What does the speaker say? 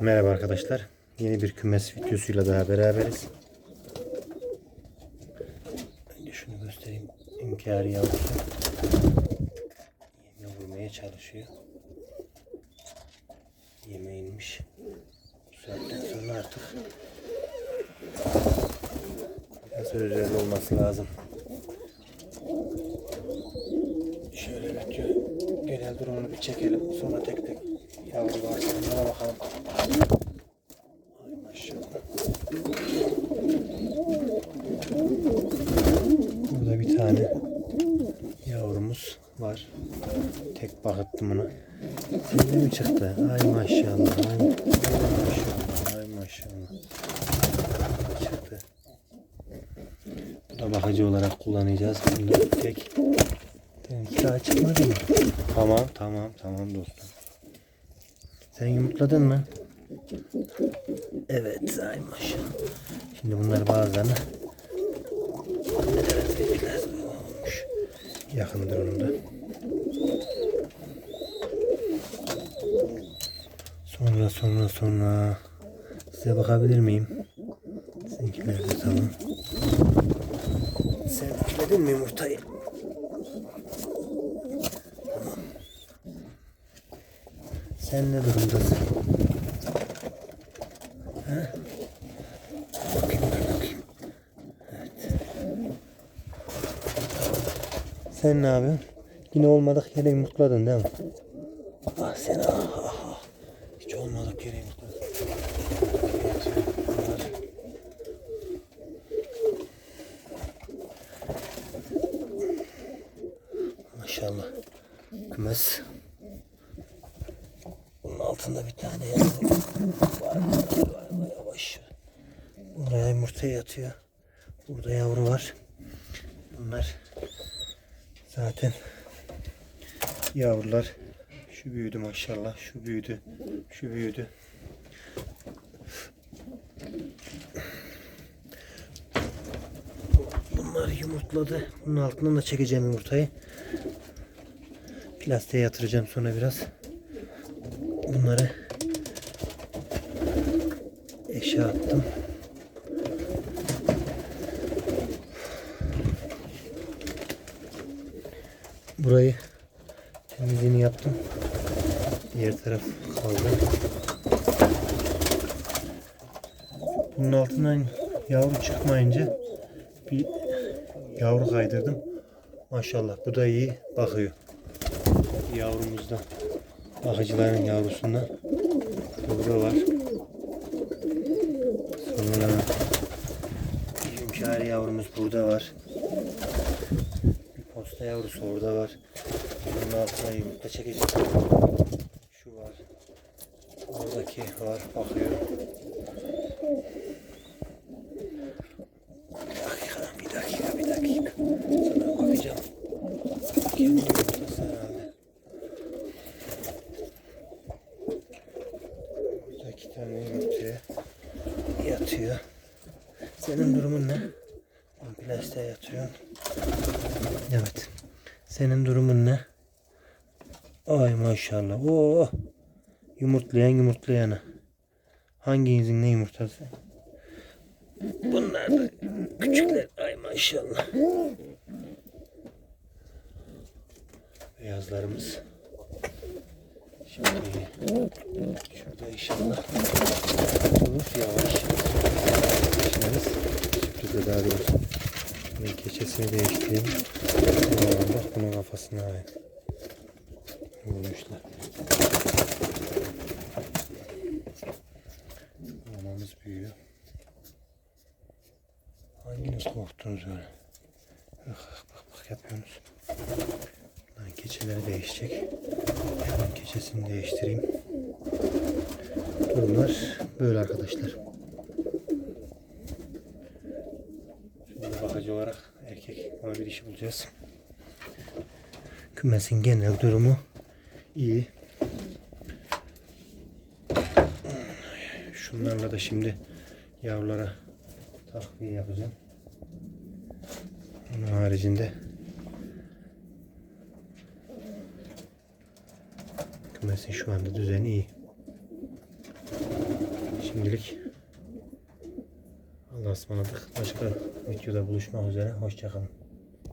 Merhaba arkadaşlar. Yeni bir kümes videosuyla daha beraberiz. Önce şunu göstereyim. Hünkârı yavrusu. Yeme vurmaya çalışıyor. Yeme inmiş. Bu saatten sonra artık biraz özel olması lazım. Şöyle video genel durumunu bir çekelim. Sonra tek tek yavru var. Onlara bakalım. Maşallah. Burada bir tane yavrumuz var. Tek bakıttım ona. Sende mi çıktı? Ay maşallah. Ay, maşallah. Ay maşallah. Çıktı. Bu da bakıcı olarak kullanacağız. Bunu tek Seninki daha çıkmadı mı? Tamam tamam tamam dostum. Sen yumurtladın mı? Evet ay maşallah. Şimdi bunlar bazılarını olmuş. Yakındır onun da. Sonra sonra sonra size bakabilir miyim? Seninkiler de tamam. Sen yumurtayı? Sen ne durumdasın? Ha? Bakayım ben bakayım. Evet. Sen ne yapıyorsun? Yine olmadık yere yumurtladın değil mi? Ah sen ah ah ah. Hiç olmadık yere yumurtladın. Maşallah. Kümes. Bunun altında bir tane yavru var. Var yavaş. Buraya yumurta yatıyor. Burada yavru var. Bunlar zaten yavrular. Şu büyüdü maşallah. Şu büyüdü. Şu büyüdü. Bunlar yumurtladı. Bunun altından da çekeceğim yumurtayı. Plastiğe yatıracağım sonra biraz bunları eşe attım. Burayı temizliğini yaptım. Diğer taraf kaldı. Bunun altından yavru çıkmayınca bir yavru kaydırdım. Maşallah bu da iyi bakıyor. Yavrumuzda. Bakıcıların yavrusundan. Burada var. Sonra hünkârı yavrumuz burada var. Bir posta yavrusu orada var. Bunun altına yumurta çekecek. Şu var. Oradaki var. Bakıyor. Bir dakika, bir dakika, bir dakika. Sana bakacağım. Kendi yumurtası herhalde. Burada iki tane yumurtaya yatıyor. Senin durumun ne? Ben plastiğe yatıyorum. Evet. Senin durumun ne? Ay maşallah. Oo. Yumurtlayan yumurtlayana. Hanginizin ne yumurtası? Bunlar da küçükler. Ay maşallah. Beyazlarımız. Şimdi şurada inşallah olur yavaş. Daha doğrusu. Ben keçesini değiştireyim. Aa, bak bunun kafasına. Vurmuşlar. Mamamız büyüyor. Hanginiz korktunuz öyle? Bak bak bak yapıyorsunuz. Lan keçeleri değişecek. Hemen keçesini değiştireyim. Durumlar böyle arkadaşlar. Şimdi bakıcı olarak erkek ama bir dişi bulacağız. Kümesin genel durumu iyi. Şunlarla da şimdi yavrulara takviye yapacağım. Onun haricinde kümesin şu anda düzeni iyi. Şimdilik Allah'a ısmarladık. Başka videoda buluşmak üzere. Hoşçakalın.